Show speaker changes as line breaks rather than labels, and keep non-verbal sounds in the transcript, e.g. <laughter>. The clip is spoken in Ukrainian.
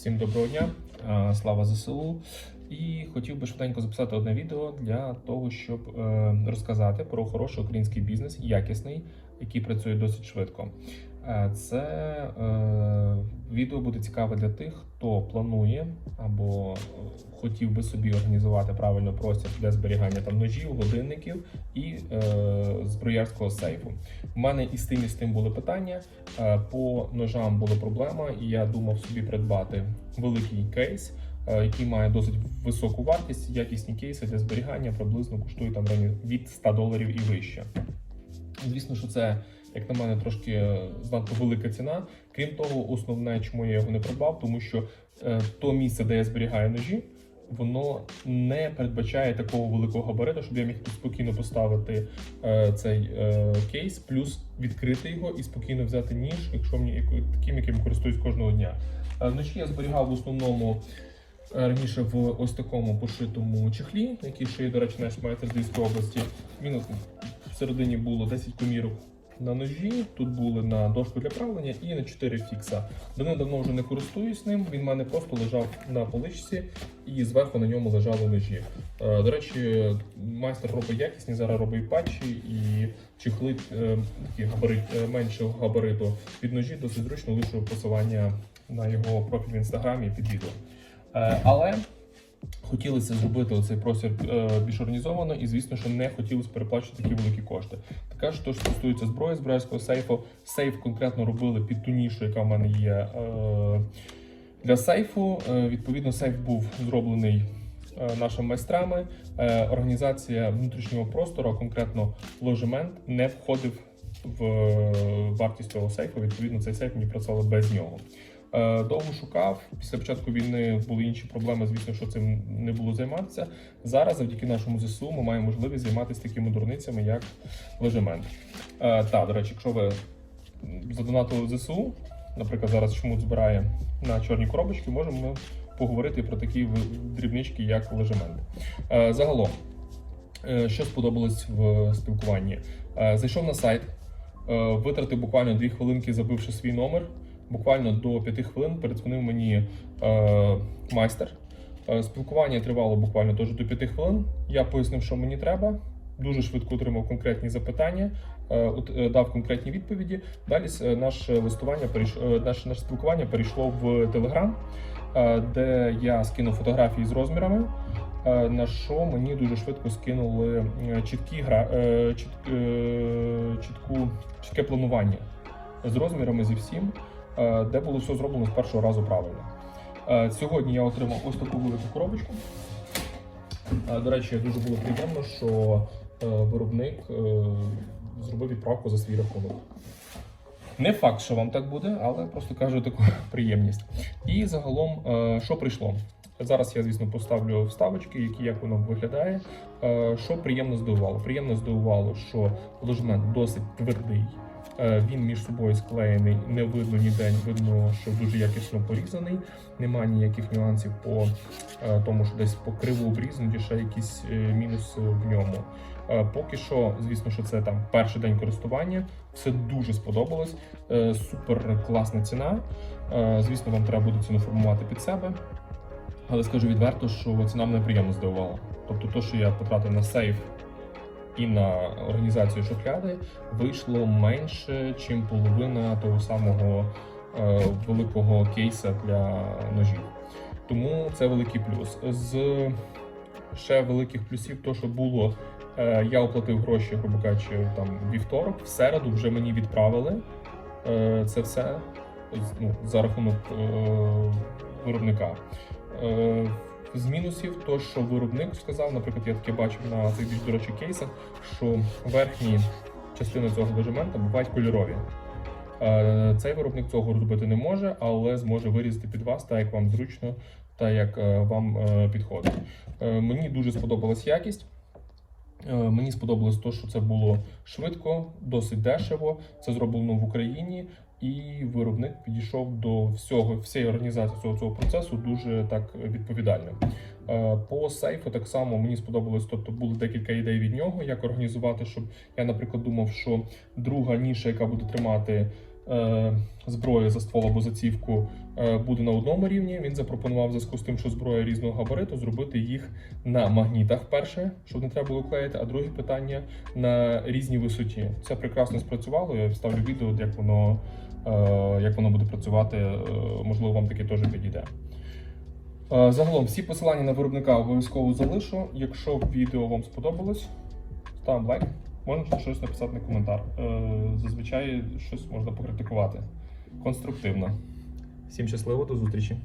Всім доброго дня, слава ЗСУ. І хотів би швиденько записати одне відео для того, щоб е, розказати про хороший український бізнес, якісний, який працює досить швидко. Е, Це е, відео буде цікаве для тих, хто планує або е, хотів би собі організувати правильно простір для зберігання там ножів, годинників і е, зброярського сейфу. У мене і з тим, і з тим були питання. Е, По ножам була проблема, і я думав собі придбати великий кейс, е, який має досить високу вартість. Якісні кейси для зберігання приблизно коштують там від 100 доларів і вище. Звісно, що це, як на мене, трошки е, занадто велика ціна. Крім того, основне, чому я його не придбав, тому що е, то місце, де я зберігаю ножі, воно не передбачає такого великого габариту, щоб я міг спокійно поставити е, цей е, кейс, плюс відкрити його і спокійно взяти ніж, якщо мені таким, яким користуюсь кожного дня. Е, вночі я зберігав в основному. е, Раніше в ось такому пошитому чехлі, який шиє, до речі, наш майстер з області. Він всередині було 10 комірок на ножі, тут були на дошку для правлення і на 4 фікса. Давно-давно вже не користуюсь ним. Він в мене просто лежав на поличці і зверху на ньому лежали ножі. Е, До речі, майстер робить якісні, зараз робить патчі і чехли е, такі габарит, е, меншого габариту під ножі досить зручно лишу посилання на його профіль в інстаграмі під відео. Але хотілося зробити цей простір е, більш організовано, і звісно, що не хотілося переплачувати такі великі кошти. Таке ж то що стосується зброї, зброярського сейфу. Сейф конкретно робили під ту нішу, яка в мене є е, для сейфу. Е, відповідно, сейф був зроблений нашими майстрами. Організація внутрішнього простору, а конкретно ложемент, не входив в вартість цього сейфу. Відповідно, цей сейф мені працював без нього. Е, Довго шукав. Після початку війни були інші проблеми. Звісно, що цим не було займатися. Зараз, завдяки нашому ЗСУ, ми маємо можливість займатися такими дурницями, як лежемент. Е, та, до речі, якщо ви задонатили ЗСУ, наприклад, зараз чомусь збирає на чорні коробочки, можемо поговорити про такі дрібнички, як лежемент. Е, Загалом, що сподобалось в спілкуванні? Зайшов на сайт, витратив буквально 2 хвилинки, забивши свій номер. Буквально до 5 хвилин передзвонив мені е, майстер. Е, Спілкування тривало буквально теж до 5 хвилин. Я пояснив, що мені треба. Дуже швидко отримав конкретні запитання, е, е, дав конкретні відповіді. Далі наше листування наше, наше спілкування перейшло в Телеграм, де я скинув фотографії з розмірами. На що мені дуже швидко скинули чіткі гра, чіт, чітку, чітке планування з розмірами зі всім, де було все зроблено з першого разу правильно. Е, Сьогодні я отримав ось таку велику коробочку. Е, До речі, дуже було приємно, що е, виробник е, зробив відправку за свій рахунок. Не факт, що вам так буде, але просто кажу таку <laughs> приємність. І загалом, е, що прийшло? Зараз я, звісно, поставлю вставочки, які як воно виглядає. Е, Що приємно здивувало? Приємно здивувало, що ложемент досить твердий. Е, Він між собою склеєний, не видно ніде, видно, що дуже якісно порізаний. Немає ніяких нюансів по е, тому, що десь по криву обрізані, ще якісь е, мінуси в ньому. Поки що, звісно, що це там перший день користування. Все дуже сподобалось. Супер класна ціна. Звісно, вам треба буде ціну формувати під себе. Але скажу відверто, що ціна мене приємно здивувала. Тобто, то, що я потратив на сейф і на організацію шухляди, вийшло менше, ніж половина того самого е, великого кейса для ножів. Тому це великий плюс. З ще великих плюсів, то що було, е, я оплатив гроші, грубо кажучи, там вівторок, в середу вже мені відправили е, це все ну, за рахунок е, виробника. Е, з мінусів, то що виробник сказав, наприклад, я таке бачив на цих більш дорожчих кейсах, що верхні частини цього ложемента бувають кольорові. Е, Цей виробник цього робити не може, але зможе вирізати під вас так, як вам зручно та як е, вам е, підходить. Мені дуже сподобалась якість. Мені сподобалось те, що це було швидко, досить дешево. Це зроблено в Україні, і виробник підійшов до всього, всієї організації цього, цього процесу дуже так відповідально. Е, По сейфу так само мені сподобалось, тобто було декілька ідей від нього, як організувати, щоб я, наприклад, думав, що друга ніша, яка буде тримати е, зброї за ствол або за цівку е, буде на одному рівні. Він запропонував в зв'язку з тим, що зброя різного габариту, зробити їх на магнітах перше, щоб не треба було клеїти. А друге питання на різній висоті. Це прекрасно спрацювало. Я вставлю відео, як воно, як воно буде працювати. Е, можливо, вам таке теж підійде. Е, Загалом всі посилання на виробника обов'язково залишу. Якщо відео вам сподобалось, ставимо лайк. Можна щось написати на коментар. Е, Зазвичай щось можна покритикувати. Конструктивно. Всім щасливо, до зустрічі!